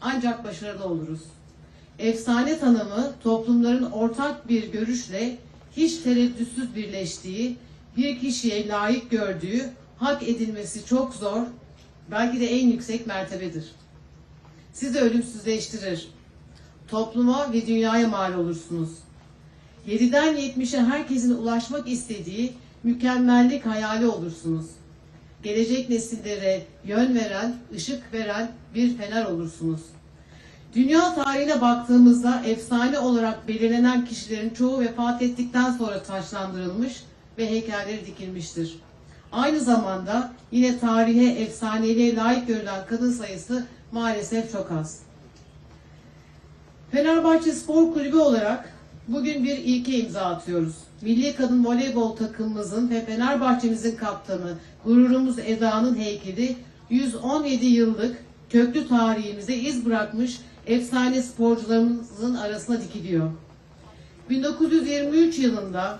ancak başarılı oluruz. Efsane tanımı toplumların ortak bir görüşle hiç tereddütsüz birleştiği, bir kişiye layık gördüğü, hak edilmesi çok zor, belki de en yüksek mertebedir. Sizi ölümsüzleştirir. Topluma ve dünyaya mal olursunuz. 7'den 70'e herkesin ulaşmak istediği mükemmellik hayali olursunuz. Gelecek nesillere yön veren, ışık veren bir fener olursunuz. Dünya tarihine baktığımızda efsane olarak belirlenen kişilerin çoğu vefat ettikten sonra taşlandırılmış ve heykelleri dikilmiştir. Aynı zamanda yine tarihe efsaneliğe layık görülen kadın sayısı maalesef çok az. Fenerbahçe Spor Kulübü olarak bugün bir ilke imza atıyoruz. Milli Kadın Voleybol takımımızın ve Fenerbahçe'mizin kaptanı, gururumuz Eda'nın heykeli 117 yıllık köklü tarihimize iz bırakmış efsane sporcularımızın arasına dikiliyor. 1923 yılında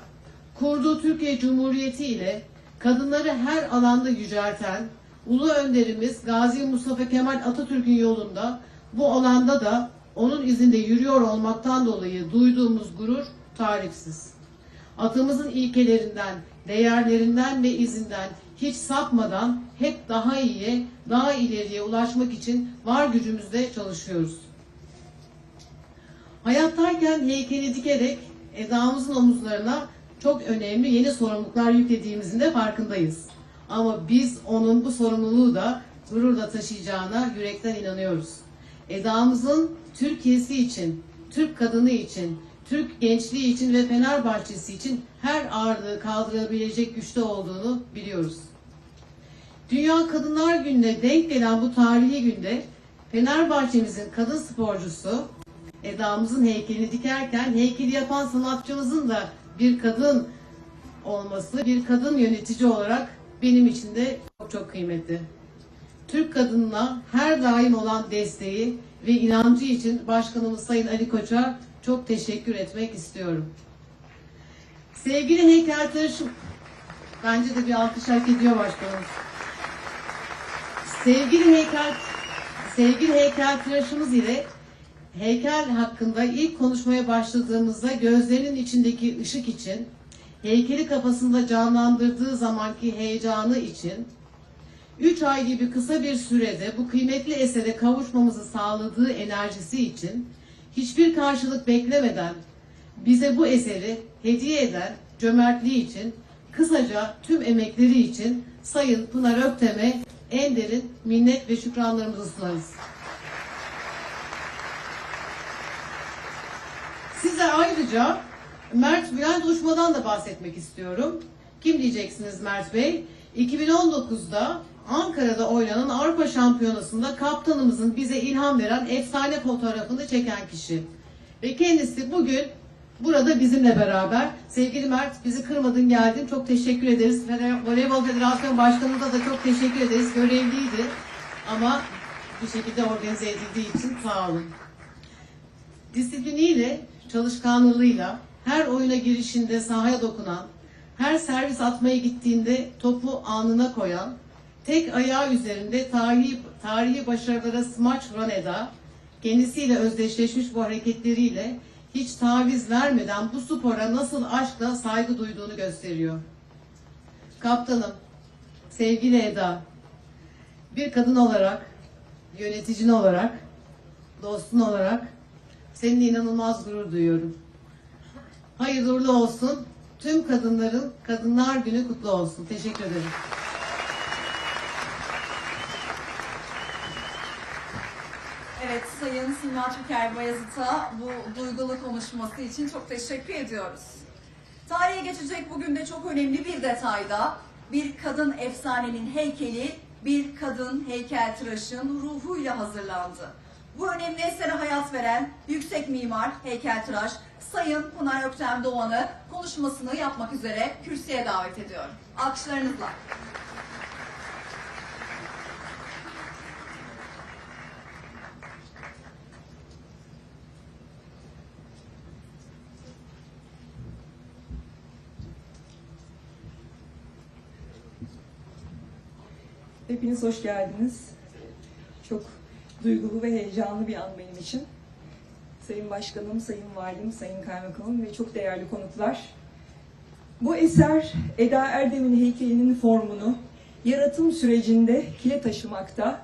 kurduğu Türkiye Cumhuriyeti ile kadınları her alanda yücelten Ulu Önderimiz Gazi Mustafa Kemal Atatürk'ün yolunda bu alanda da onun izinde yürüyor olmaktan dolayı duyduğumuz gurur tarifsiz. Atamızın ilkelerinden, değerlerinden ve izinden hiç sapmadan hep daha iyiye, daha ileriye ulaşmak için var gücümüzle çalışıyoruz. Hayattayken heykeli dikerek Eda'mızın omuzlarına çok önemli yeni sorumluluklar yüklediğimizin de farkındayız. Ama biz onun bu sorumluluğu da gururla taşıyacağına yürekten inanıyoruz. Eda'mızın Türkiye'si için, Türk kadını için, Türk gençliği için ve Fenerbahçesi için her ağırlığı kaldırabilecek güçte olduğunu biliyoruz. Dünya Kadınlar Günü'ne denk gelen bu tarihi günde Fenerbahçe'mizin kadın sporcusu Eda'mızın heykelini dikerken heykeli yapan sanatçımızın da bir kadın olması, bir kadın yönetici olarak benim için de çok çok kıymetli. Türk kadınına her daim olan desteği ve inancı için Başkanımız Sayın Ali Koç'a çok teşekkür etmek istiyorum. Sevgili heykeltıraşım, bence de bir alkış hak ediyor başkanımız. Sevgili heykel, sevgili heykeltıraşımız ile heykel hakkında ilk konuşmaya başladığımızda gözlerinin içindeki ışık için, heykeli kafasında canlandırdığı zamanki heyecanı için, 3 ay gibi kısa bir sürede bu kıymetli esere kavuşmamızı sağladığı enerjisi için, hiçbir karşılık beklemeden bize bu eseri hediye eden cömertliği için, kısaca tüm emekleri için Sayın Pınar Öktem'e en derin minnet ve şükranlarımızı sunarız. Size ayrıca Mert Bülent Uçma'dan da bahsetmek istiyorum. Kim diyeceksiniz Mert Bey? 2019'da Ankara'da oynanan Avrupa Şampiyonası'nda kaptanımızın bize ilham veren efsane fotoğrafını çeken kişi. Ve kendisi bugün burada bizimle beraber. Sevgili Mert bizi kırmadın geldin. Çok teşekkür ederiz. Voleybol Federasyonu Başkanımıza da çok teşekkür ederiz. Görevliydi ama bir şekilde organize edildiği için sağ olun disipliniyle, çalışkanlığıyla, her oyuna girişinde sahaya dokunan, her servis atmaya gittiğinde topu alnına koyan, tek ayağı üzerinde tarihi, tarihi başarılara smaç vuran Eda, kendisiyle özdeşleşmiş bu hareketleriyle hiç taviz vermeden bu spora nasıl aşkla saygı duyduğunu gösteriyor. Kaptanım, sevgili Eda, bir kadın olarak, yöneticin olarak, dostun olarak Seninle inanılmaz gurur duyuyorum. Hayırlı olsun. Tüm kadınların Kadınlar Günü kutlu olsun. Teşekkür ederim. Evet, Sayın Sima Tüker Bayazıt'a bu duygulu konuşması için çok teşekkür ediyoruz. Tarihe geçecek bugün de çok önemli bir detayda bir kadın efsanenin heykeli bir kadın heykeltıraşın ruhuyla hazırlandı. Bu önemli esere hayat veren yüksek mimar, heykeltıraş Sayın Pınar Öktem Doğan'ı konuşmasını yapmak üzere kürsüye davet ediyorum. Alkışlarınızla. Hepiniz hoş geldiniz. Çok duygulu ve heyecanlı bir an benim için. Sayın Başkanım, Sayın Valim, Sayın Kaymakamım ve çok değerli konuklar. Bu eser Eda Erdem'in heykelinin formunu yaratım sürecinde kile taşımakta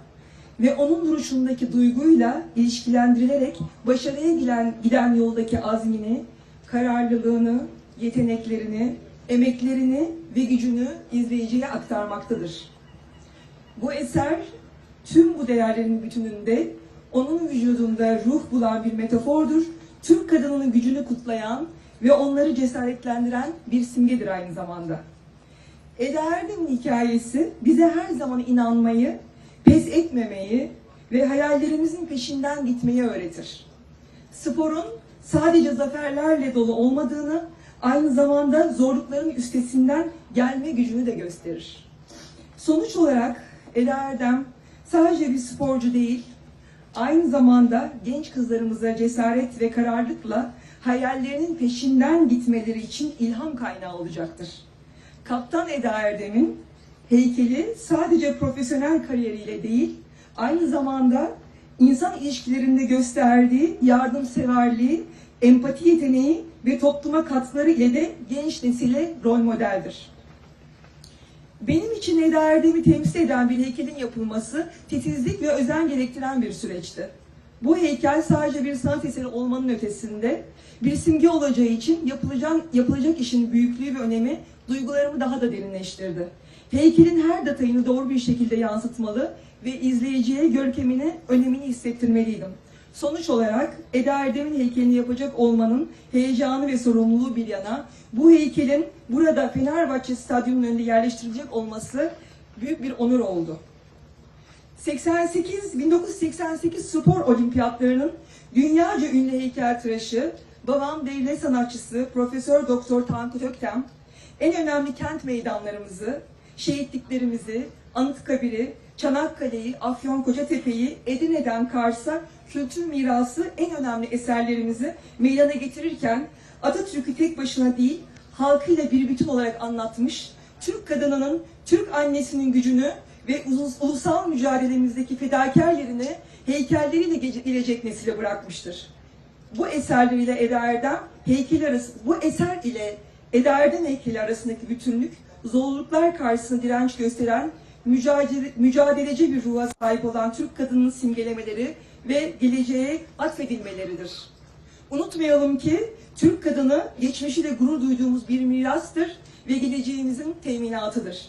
ve onun duruşundaki duyguyla ilişkilendirilerek başarıya giden, giden yoldaki azmini, kararlılığını, yeteneklerini, emeklerini ve gücünü izleyiciye aktarmaktadır. Bu eser tüm bu değerlerin bütününde onun vücudunda ruh bulan bir metafordur. Türk kadınının gücünü kutlayan ve onları cesaretlendiren bir simgedir aynı zamanda. Eda Erdem'in hikayesi bize her zaman inanmayı, pes etmemeyi ve hayallerimizin peşinden gitmeyi öğretir. Sporun sadece zaferlerle dolu olmadığını, aynı zamanda zorlukların üstesinden gelme gücünü de gösterir. Sonuç olarak Eda Erdem sadece bir sporcu değil, aynı zamanda genç kızlarımıza cesaret ve kararlılıkla hayallerinin peşinden gitmeleri için ilham kaynağı olacaktır. Kaptan Eda Erdem'in heykeli sadece profesyonel kariyeriyle değil, aynı zamanda insan ilişkilerinde gösterdiği yardımseverliği, empati yeteneği ve topluma katkıları ile de genç nesile rol modeldir. Benim için Eda Erdem'i temsil eden bir heykelin yapılması titizlik ve özen gerektiren bir süreçti. Bu heykel sadece bir sanat eseri olmanın ötesinde bir simge olacağı için yapılacak, yapılacak işin büyüklüğü ve önemi duygularımı daha da derinleştirdi. Heykelin her detayını doğru bir şekilde yansıtmalı ve izleyiciye görkemini, önemini hissettirmeliydim. Sonuç olarak Eda Erdem'in heykelini yapacak olmanın heyecanı ve sorumluluğu bir yana bu heykelin burada Fenerbahçe Stadyumu'nun önünde yerleştirilecek olması büyük bir onur oldu. 88 1988 spor olimpiyatlarının dünyaca ünlü heykeltıraşı, babam devlet sanatçısı Profesör Doktor Tankut Öktem en önemli kent meydanlarımızı, şehitliklerimizi, Anıtkabir'i, Çanakkale'yi, Afyonkaratepe'yi, Edirne'den Kars'a kültür mirası en önemli eserlerimizi meydana getirirken Atatürk'ü tek başına değil, halkıyla bir bütün olarak anlatmış, Türk kadınının, Türk annesinin gücünü ve ulus- ulusal mücadelemizdeki fedakar yerini heykelleriyle gece- gelecek nesile bırakmıştır. Bu eserleriyle Eda Erdem heykeli arası, bu eser ile Eda Erdem heykeli arasındaki bütünlük, zorluklar karşısında direnç gösteren mücadele, mücadeleci bir ruha sahip olan Türk kadının simgelemeleri ve geleceğe atfedilmeleridir. Unutmayalım ki Türk kadını geçmişiyle gurur duyduğumuz bir mirastır ve geleceğimizin teminatıdır.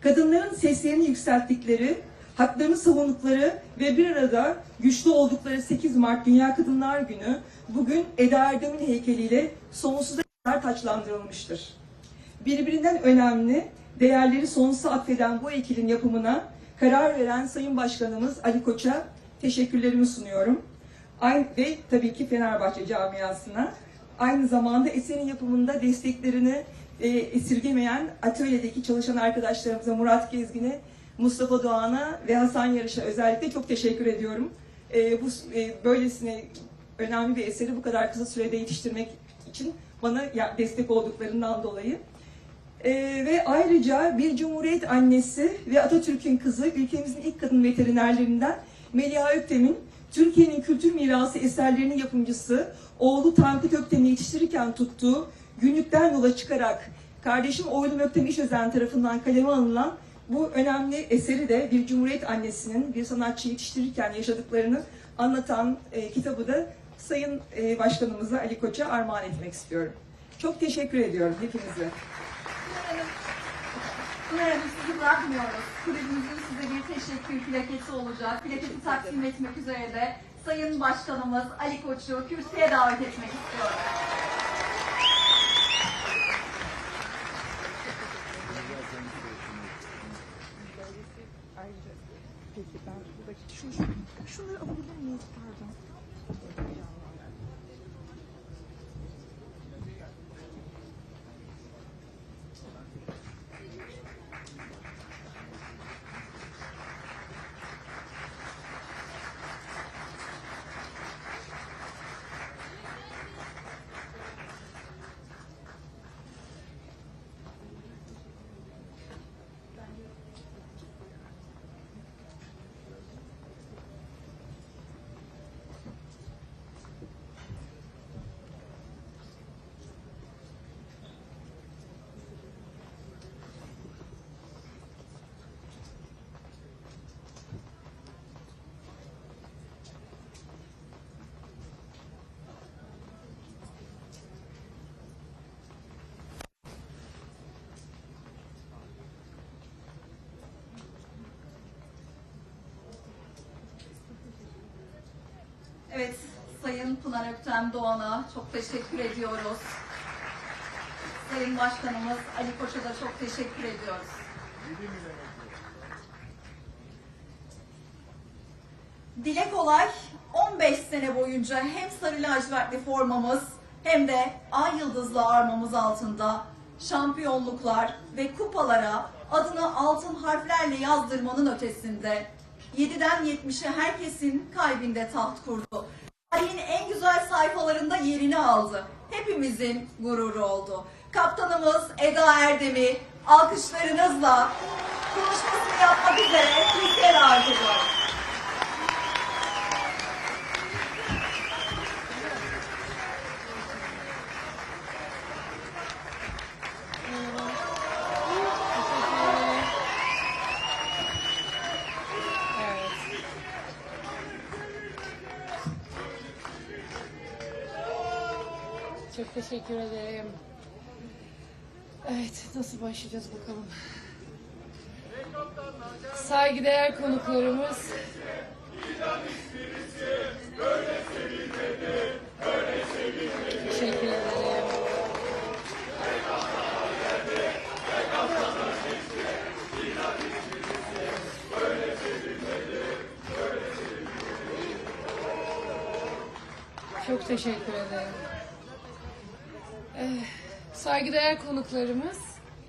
Kadınların seslerini yükselttikleri, haklarını savundukları ve bir arada güçlü oldukları 8 Mart Dünya Kadınlar Günü bugün Eda Erdem'in heykeliyle sonsuza kadar taçlandırılmıştır. Birbirinden önemli, değerleri sonsuza atfeden bu heykelin yapımına karar veren Sayın Başkanımız Ali Koç'a teşekkürlerimi sunuyorum. Aynı, ve tabii ki Fenerbahçe camiasına. Aynı zamanda eserin yapımında desteklerini e, esirgemeyen atölyedeki çalışan arkadaşlarımıza Murat Gezgin'e, Mustafa Doğan'a ve Hasan Yarış'a özellikle çok teşekkür ediyorum. E, bu e, böylesine önemli bir eseri bu kadar kısa sürede yetiştirmek için bana destek olduklarından dolayı. Ee, ve ayrıca bir cumhuriyet annesi ve Atatürk'ün kızı, ülkemizin ilk kadın veterinerlerinden Meliha Öktem'in Türkiye'nin kültür mirası eserlerinin yapımcısı oğlu Tankut Öktem'i yetiştirirken tuttuğu günlükten yola çıkarak kardeşim oğlum Öktem İşözen tarafından kaleme alınan bu önemli eseri de bir cumhuriyet annesinin bir sanatçı yetiştirirken yaşadıklarını anlatan e, kitabı da Sayın e, Başkanımıza Ali Koç'a armağan etmek istiyorum. Çok teşekkür ediyorum hepinize. Hanım, Hanım sizi bırakmıyoruz. Kulübümüzün size bir teşekkür plaketi olacak. Plaketi takdim etmek üzere de Sayın Başkanımız Ali Koç'u kürsüye davet etmek istiyorum. Şunları alabilir miyiz? Pardon. Evet, Sayın Pınar Öktem Doğan'a çok teşekkür ediyoruz. Sayın Başkanımız Ali Koç'a da çok teşekkür ediyoruz. Dile kolay 15 sene boyunca hem sarı lacivertli formamız hem de ay yıldızlı armamız altında şampiyonluklar ve kupalara adını altın harflerle yazdırmanın ötesinde 7'den 70'e herkesin kalbinde taht kurdu. Tarihin en güzel sayfalarında yerini aldı. Hepimizin gururu oldu. Kaptanımız Eda Erdem'i alkışlarınızla konuşmasını yapmak üzere Türkiye'ye davet ediyorum. Teşekkür ederim. Evet, nasıl başlayacağız bakalım. Saygıdeğer konuklarımız. Teşekkür ederim. Çok teşekkür ederim. Saygıdeğer konuklarımız,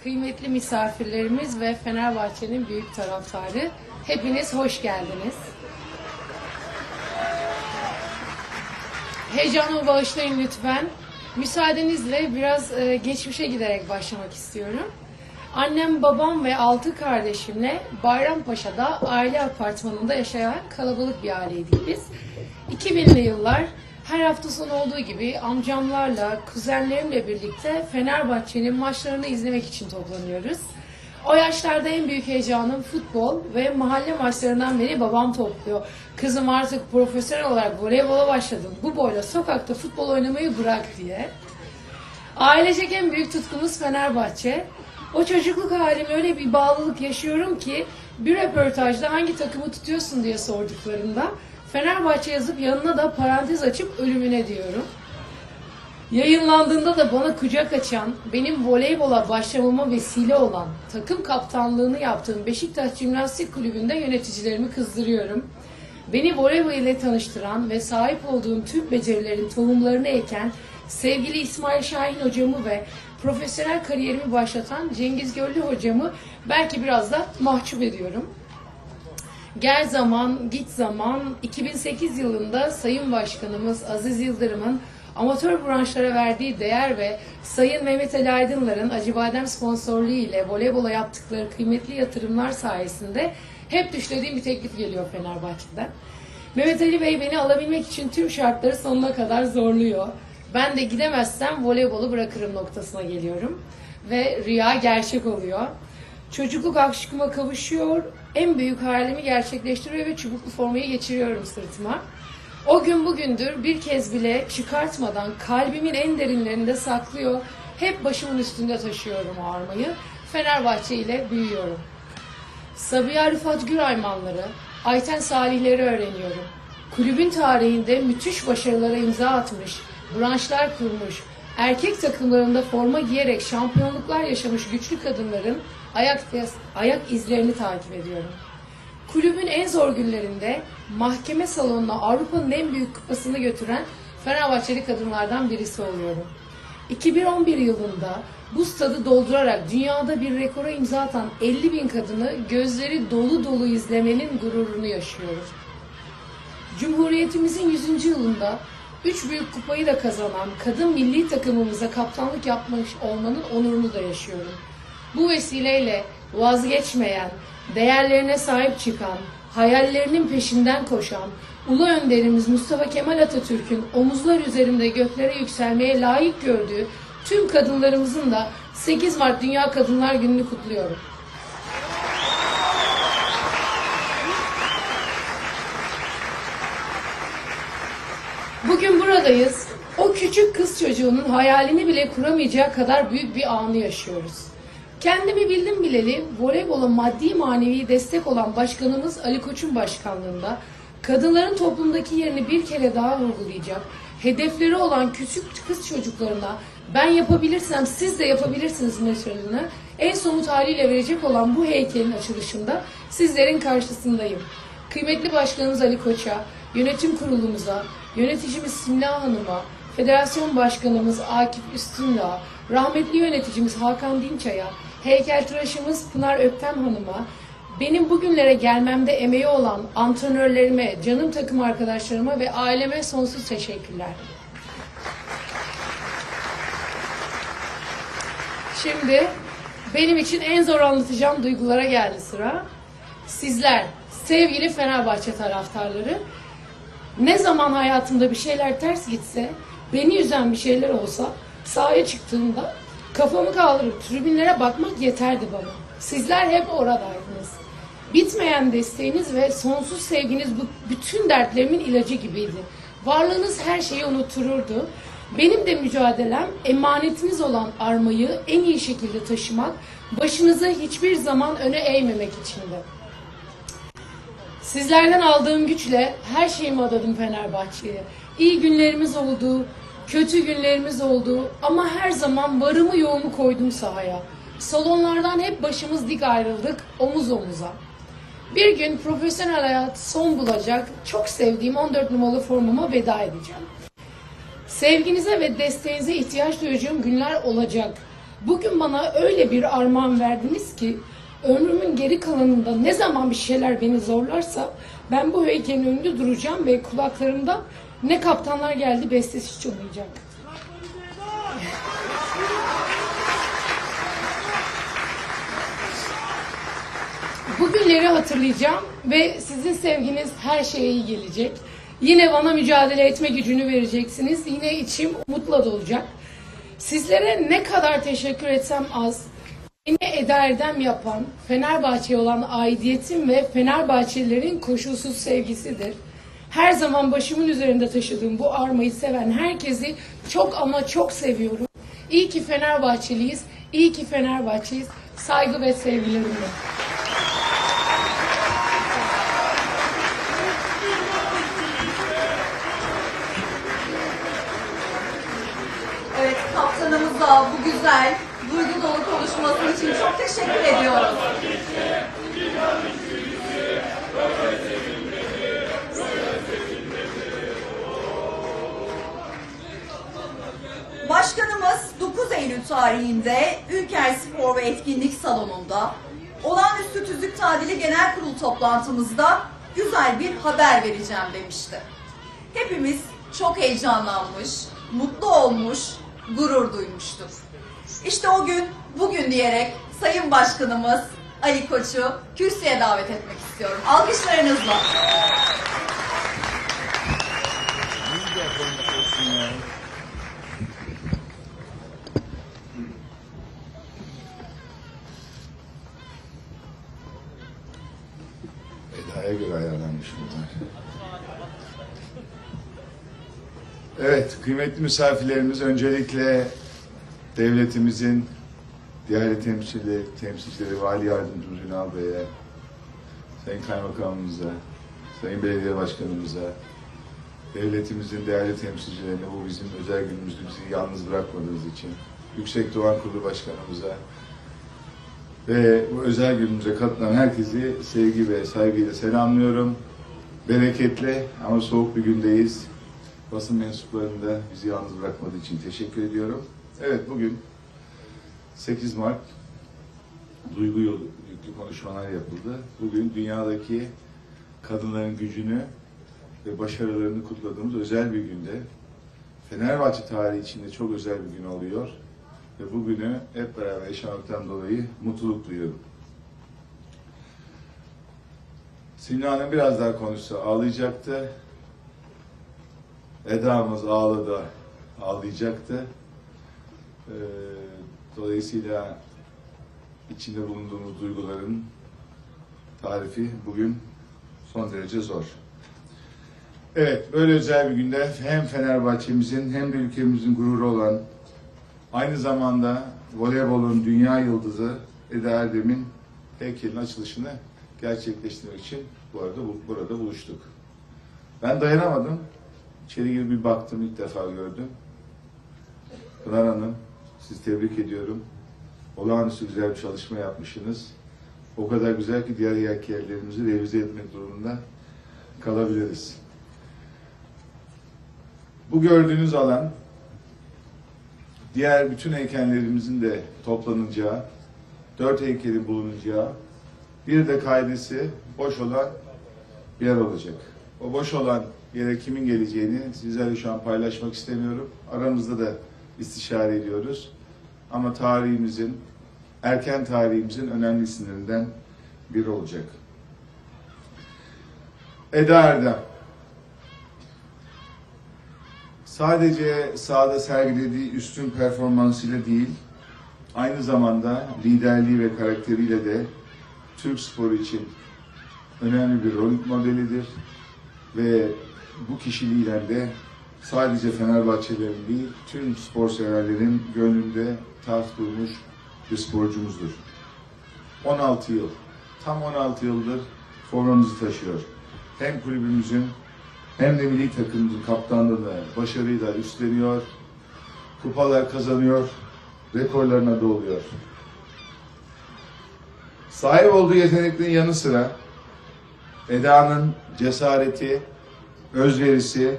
kıymetli misafirlerimiz ve Fenerbahçe'nin büyük taraftarı. Hepiniz hoş geldiniz. Heyecanımı bağışlayın lütfen. Müsaadenizle biraz e, geçmişe giderek başlamak istiyorum. Annem, babam ve altı kardeşimle Bayrampaşa'da aile apartmanında yaşayan kalabalık bir aileydik biz. 2000'li yıllar her hafta sonu olduğu gibi amcamlarla, kuzenlerimle birlikte Fenerbahçe'nin maçlarını izlemek için toplanıyoruz. O yaşlarda en büyük heyecanım futbol ve mahalle maçlarından beri babam topluyor. Kızım artık profesyonel olarak voleybola başladım. Bu boyla sokakta futbol oynamayı bırak diye. Ailecek en büyük tutkumuz Fenerbahçe. O çocukluk halim öyle bir bağlılık yaşıyorum ki bir röportajda hangi takımı tutuyorsun diye sorduklarında Fenerbahçe yazıp yanına da parantez açıp ölümüne diyorum. Yayınlandığında da bana kucak açan, benim voleybola başlamama vesile olan, takım kaptanlığını yaptığım Beşiktaş Jimnastik Kulübü'nde yöneticilerimi kızdırıyorum. Beni voleybol ile tanıştıran ve sahip olduğum tüm becerilerin tohumlarını eken sevgili İsmail Şahin hocamı ve profesyonel kariyerimi başlatan Cengiz Göllü hocamı belki biraz da mahcup ediyorum. Gel zaman, git zaman 2008 yılında Sayın Başkanımız Aziz Yıldırım'ın amatör branşlara verdiği değer ve Sayın Mehmet Ali Aydınlar'ın Acıbadem sponsorluğu ile voleybola yaptıkları kıymetli yatırımlar sayesinde hep düşlediğim bir teklif geliyor Fenerbahçe'den. Mehmet Ali Bey beni alabilmek için tüm şartları sonuna kadar zorluyor. Ben de gidemezsem voleybolu bırakırım noktasına geliyorum. Ve rüya gerçek oluyor. Çocukluk aşkıma kavuşuyor, en büyük hayalimi gerçekleştiriyor ve çubuklu formayı geçiriyorum sırtıma. O gün bugündür bir kez bile çıkartmadan kalbimin en derinlerinde saklıyor. Hep başımın üstünde taşıyorum o armayı. Fenerbahçe ile büyüyorum. Sabiha Rıfat Güraymanları, Ayten Salihleri öğreniyorum. Kulübün tarihinde müthiş başarılara imza atmış, branşlar kurmuş, erkek takımlarında forma giyerek şampiyonluklar yaşamış güçlü kadınların ayak, ayak izlerini takip ediyorum. Kulübün en zor günlerinde mahkeme salonuna Avrupa'nın en büyük kupasını götüren Fenerbahçeli kadınlardan birisi oluyorum. 2011 yılında bu stadı doldurarak dünyada bir rekora imza atan 50 bin kadını gözleri dolu dolu izlemenin gururunu yaşıyorum. Cumhuriyetimizin 100. yılında 3 büyük kupayı da kazanan kadın milli takımımıza kaptanlık yapmış olmanın onurunu da yaşıyorum. Bu vesileyle vazgeçmeyen, değerlerine sahip çıkan, hayallerinin peşinden koşan, Ulu Önderimiz Mustafa Kemal Atatürk'ün omuzlar üzerinde göklere yükselmeye layık gördüğü tüm kadınlarımızın da 8 Mart Dünya Kadınlar Günü'nü kutluyorum. Bugün buradayız. O küçük kız çocuğunun hayalini bile kuramayacağı kadar büyük bir anı yaşıyoruz. Kendimi bildim bileli voleybola maddi manevi destek olan başkanımız Ali Koç'un başkanlığında kadınların toplumdaki yerini bir kere daha vurgulayacak, hedefleri olan küçük kız çocuklarına ben yapabilirsem siz de yapabilirsiniz mesajını en somut haliyle verecek olan bu heykelin açılışında sizlerin karşısındayım. Kıymetli Başkanımız Ali Koç'a, yönetim kurulumuza, yöneticimiz Simla Hanım'a, Federasyon Başkanımız Akif Üstündağ, rahmetli yöneticimiz Hakan Dinçay'a, heykeltıraşımız Pınar Öktem Hanım'a, benim bugünlere gelmemde emeği olan antrenörlerime, canım takım arkadaşlarıma ve aileme sonsuz teşekkürler. Şimdi benim için en zor anlatacağım duygulara geldi sıra. Sizler, sevgili Fenerbahçe taraftarları, ne zaman hayatımda bir şeyler ters gitse, beni üzen bir şeyler olsa, sahaya çıktığımda kafamı kaldırıp tribünlere bakmak yeterdi bana. Sizler hep oradaydınız. Bitmeyen desteğiniz ve sonsuz sevginiz bu bütün dertlerimin ilacı gibiydi. Varlığınız her şeyi unuttururdu. Benim de mücadelem emanetiniz olan armayı en iyi şekilde taşımak, başınızı hiçbir zaman öne eğmemek içindi. Sizlerden aldığım güçle her şeyimi adadım Fenerbahçe'ye. İyi günlerimiz oldu, kötü günlerimiz oldu ama her zaman varımı yoğumu koydum sahaya. Salonlardan hep başımız dik ayrıldık, omuz omuza. Bir gün profesyonel hayat son bulacak, çok sevdiğim 14 numaralı formuma veda edeceğim. Sevginize ve desteğinize ihtiyaç duyacağım günler olacak. Bugün bana öyle bir armağan verdiniz ki ömrümün geri kalanında ne zaman bir şeyler beni zorlarsa ben bu heykelin önünde duracağım ve kulaklarımda ne kaptanlar geldi bestesi çınlayacak. Bu günleri hatırlayacağım ve sizin sevginiz her şeye iyi gelecek. Yine bana mücadele etme gücünü vereceksiniz. Yine içim umutla dolacak. Sizlere ne kadar teşekkür etsem az. Beni Eda Erdem yapan, Fenerbahçe'ye olan aidiyetim ve Fenerbahçelilerin koşulsuz sevgisidir. Her zaman başımın üzerinde taşıdığım bu armayı seven herkesi çok ama çok seviyorum. İyi ki Fenerbahçeliyiz, iyi ki Fenerbahçeyiz. Saygı ve sevgilerimle. Evet, kaptanımıza bu güzel, duygu dolu konuşması için çok teşekkür ediyoruz. 9 Eylül tarihinde Ülker Spor ve Etkinlik Salonu'nda olağanüstü tüzük tadili genel kurul toplantımızda güzel bir haber vereceğim demişti. Hepimiz çok heyecanlanmış, mutlu olmuş, gurur duymuştur. İşte o gün bugün diyerek Sayın Başkanımız Ali Koç'u kürsüye davet etmek istiyorum. Alkışlarınızla. Evet, kıymetli misafirlerimiz öncelikle devletimizin diğer temsilcileri, temsilcileri Vali Yardımcımız Ünal Bey'e, Sayın Kaymakamımıza, Sayın Belediye Başkanımıza, devletimizin değerli temsilcilerine bu bizim özel günümüzde bizi yalnız bırakmadığınız için, Yüksek Doğan Kurulu Başkanımıza, ve bu özel günümüze katılan herkesi sevgi ve saygıyla selamlıyorum. Bereketli ama soğuk bir gündeyiz. Basın mensuplarını da bizi yalnız bırakmadığı için teşekkür ediyorum. Evet bugün 8 Mart duygu yüklü konuşmalar yapıldı. Bugün dünyadaki kadınların gücünü ve başarılarını kutladığımız özel bir günde. Fenerbahçe tarihi içinde çok özel bir gün oluyor ve bugünü hep beraber yaşamaktan dolayı mutluluk duyuyorum. Simla Hanım biraz daha konuşsa ağlayacaktı. Eda'mız ağladı, ağlayacaktı. Ee, dolayısıyla içinde bulunduğumuz duyguların tarifi bugün son derece zor. Evet, böyle özel bir günde hem Fenerbahçe'mizin hem de ülkemizin gururu olan Aynı zamanda voleybolun dünya yıldızı Eda Erdem'in heykelin açılışını gerçekleştirmek için bu arada bu- burada buluştuk. Ben dayanamadım. İçeri girip bir baktım, ilk defa gördüm. Pınar Hanım, sizi tebrik ediyorum. Olağanüstü güzel bir çalışma yapmışsınız. O kadar güzel ki diğer heykellerimizi revize etmek durumunda kalabiliriz. Bu gördüğünüz alan diğer bütün heykellerimizin de toplanacağı, dört heykelin bulunacağı, bir de kaidesi boş olan bir yer olacak. O boş olan yere kimin geleceğini sizlerle şu an paylaşmak istemiyorum. Aramızda da istişare ediyoruz. Ama tarihimizin, erken tarihimizin önemli isimlerinden biri olacak. Eda Erdem. Sadece sahada sergilediği üstün performansıyla değil, aynı zamanda liderliği ve karakteriyle de Türk sporu için önemli bir rol modelidir. Ve bu kişiliğiyle de sadece Fenerbahçelerin değil, tüm spor severlerin gönlünde taht kurmuş bir sporcumuzdur. 16 yıl, tam 16 yıldır formamızı taşıyor. Hem kulübümüzün hem de milli takımımızın kaptanlığını başarıyla üstleniyor, kupalar kazanıyor, rekorlarına doluyor. Sahip olduğu yeteneklerin yanı sıra Eda'nın cesareti, özverisi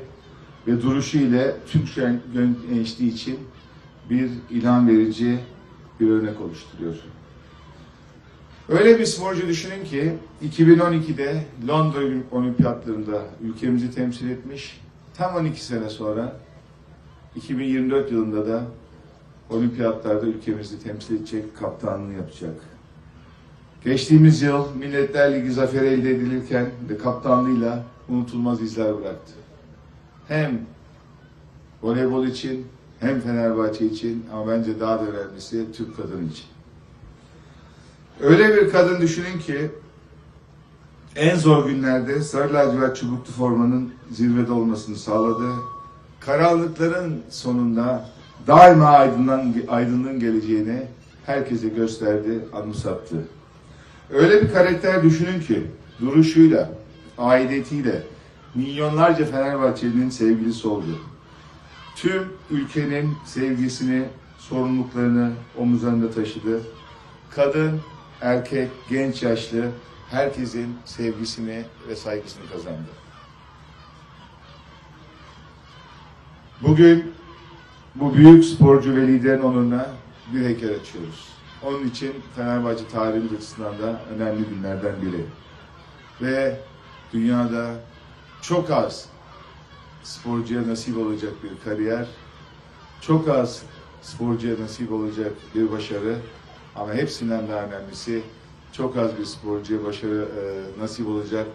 ve duruşu ile Türk gençliği için bir ilham verici bir örnek oluşturuyor. Öyle bir sporcu düşünün ki 2012'de Londra Olimpiyatlarında ülkemizi temsil etmiş. Tam 12 sene sonra 2024 yılında da olimpiyatlarda ülkemizi temsil edecek kaptanlığını yapacak. Geçtiğimiz yıl Milletler Ligi zaferi elde edilirken de kaptanlığıyla unutulmaz izler bıraktı. Hem voleybol için hem Fenerbahçe için ama bence daha da önemlisi Türk kadın için. Öyle bir kadın düşünün ki en zor günlerde sarı lacivert çubuklu formanın zirvede olmasını sağladı. Karanlıkların sonunda daima aydınlığın geleceğini herkese gösterdi, anımsattı. Öyle bir karakter düşünün ki duruşuyla, aidiyetiyle milyonlarca Fenerbahçeli'nin sevgilisi oldu. Tüm ülkenin sevgisini, sorumluluklarını omuzlarında taşıdı. Kadın, erkek, genç, yaşlı herkesin sevgisini ve saygısını kazandı. Bugün bu büyük sporcu ve liderin onuruna bir heykel açıyoruz. Onun için Fenerbahçe tarihimiz açısından da önemli günlerden biri. Ve dünyada çok az sporcuya nasip olacak bir kariyer, çok az sporcuya nasip olacak bir başarı ama hepsinden daha önemlisi çok az bir sporcuya başarı e, nasip olacak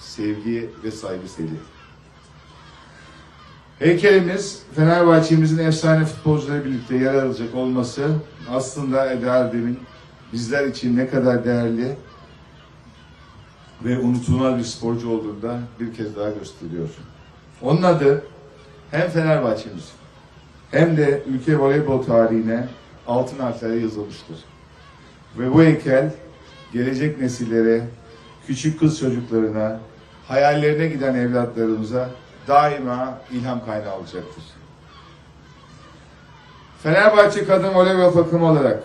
sevgi ve saygı seli. Heykelimiz Fenerbahçe'mizin efsane futbolcuları birlikte yer alacak olması aslında Eda Erdem'in bizler için ne kadar değerli ve unutulmaz bir sporcu olduğunu da bir kez daha gösteriyor. Onun adı hem Fenerbahçe'miz hem de ülke voleybol tarihine altın harflerle yazılmıştır. Ve bu heykel gelecek nesillere, küçük kız çocuklarına, hayallerine giden evlatlarımıza daima ilham kaynağı olacaktır. Fenerbahçe Kadın Voleybol takımı olarak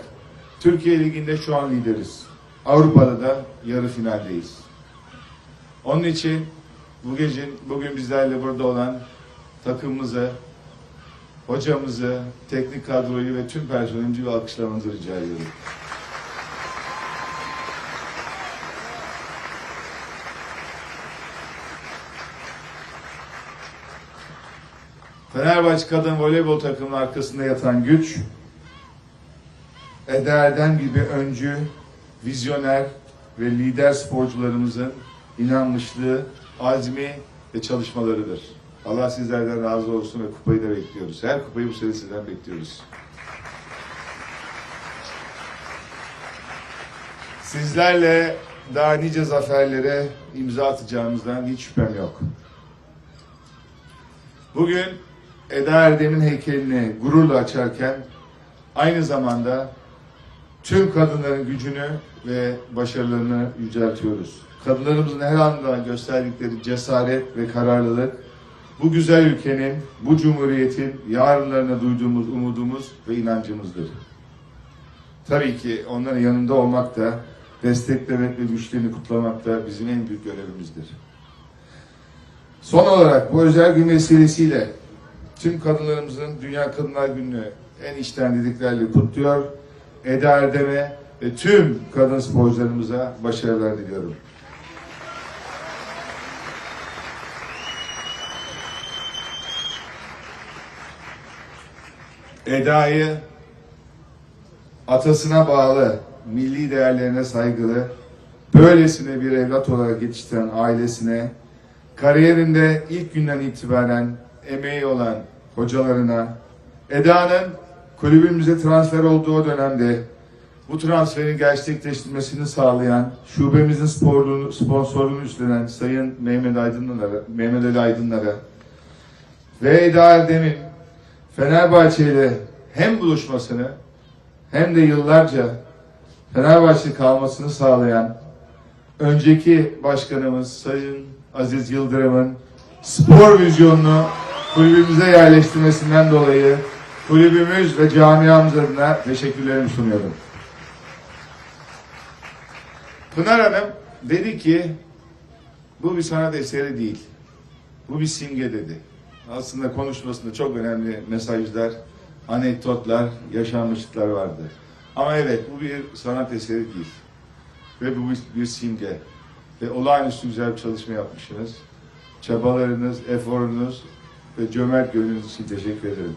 Türkiye Ligi'nde şu an lideriz. Avrupa'da da yarı finaldeyiz. Onun için bu gece, bugün bizlerle burada olan takımımızı, hocamızı, teknik kadroyu ve tüm personelimizi alkışlamanızı rica ediyorum. Fenerbahçe Kadın Voleybol takımının arkasında yatan güç, Eda Erdem gibi öncü, vizyoner ve lider sporcularımızın inanmışlığı, azmi ve çalışmalarıdır. Allah sizlerden razı olsun ve kupayı da bekliyoruz. Her kupayı bu sene sizden bekliyoruz. Sizlerle daha nice zaferlere imza atacağımızdan hiç şüphem yok. Bugün Eda Erdem'in heykelini gururla açarken aynı zamanda tüm kadınların gücünü ve başarılarını yüceltiyoruz. kadınlarımızın her anda gösterdikleri cesaret ve kararlılık, bu güzel ülkenin, bu cumhuriyetin yarınlarına duyduğumuz umudumuz ve inancımızdır. Tabii ki onların yanında olmak da, desteklemek ve güçlerini kutlamak da bizim en büyük görevimizdir. Son olarak bu özel gün vesilesiyle tüm kadınlarımızın Dünya Kadınlar Günü'nü en içten dileklerle kutluyor. Eda Erdem'e ve tüm kadın sporcularımıza başarılar diliyorum. Eda'yı atasına bağlı, milli değerlerine saygılı, böylesine bir evlat olarak yetiştiren ailesine, kariyerinde ilk günden itibaren emeği olan hocalarına, Eda'nın kulübümüze transfer olduğu dönemde bu transferin gerçekleştirmesini sağlayan, şubemizin sporluğunu, sponsorluğunu üstlenen Sayın Mehmet Aydınlara, Mehmet Ali Aydınlara ve Eda Erdem'in Fenerbahçe ile hem buluşmasını hem de yıllarca Fenerbahçe kalmasını sağlayan önceki başkanımız Sayın Aziz Yıldırım'ın spor vizyonunu kulübümüze yerleştirmesinden dolayı kulübümüz ve camiamız adına teşekkürlerimi sunuyorum. Pınar Hanım dedi ki bu bir sanat eseri değil. Bu bir simge dedi. Aslında konuşmasında çok önemli mesajlar, anekdotlar, yaşanmışlıklar vardı. Ama evet bu bir sanat eseri değil. Ve bu bir, simge. Ve olağanüstü güzel bir çalışma yapmışsınız. Çabalarınız, eforunuz ve cömert gönlünüz için teşekkür ederim.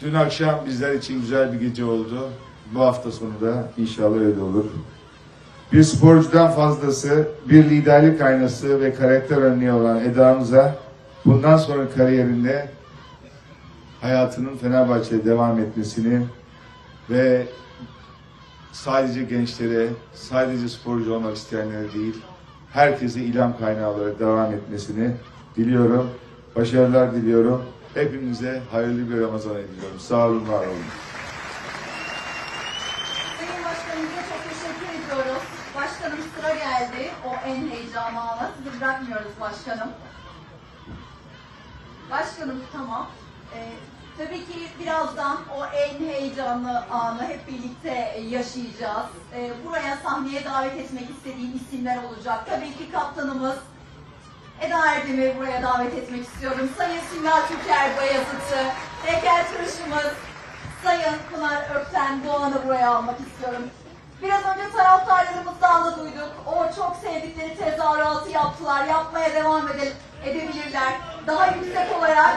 Dün akşam bizler için güzel bir gece oldu. Bu hafta sonu da inşallah öyle olur. Bir sporcudan fazlası, bir liderlik aynası ve karakter örneği olan Eda'mıza bundan sonra kariyerinde hayatının Fenerbahçe'de devam etmesini ve sadece gençlere, sadece sporcu olmak isteyenlere değil, herkese ilham kaynağı olarak devam etmesini diliyorum. Başarılar diliyorum. Hepinize hayırlı bir Ramazan diliyorum. Sağ olun, var olun. Çok teşekkür ediyoruz. Başkanım sıra geldi. O en heyecanlı ana. Sizi bırakmıyoruz başkanım. Başkanım tamam. Ee, tabii ki birazdan o en heyecanlı anı hep birlikte yaşayacağız. Ee, buraya sahneye davet etmek istediğim isimler olacak. Tabii ki kaptanımız Eda Erdem'i buraya davet etmek istiyorum. Sayın Simla Türker Bayazıt'ı, heykeltıraşımız Sayın Pınar Ökten Doğan'ı buraya almak istiyorum. Biraz önce taraftarlarımızdan da duyduk. O çok sevdikleri tezahüratı yaptılar. Yapmaya devam ede- edebilirler. Daha yüksek olarak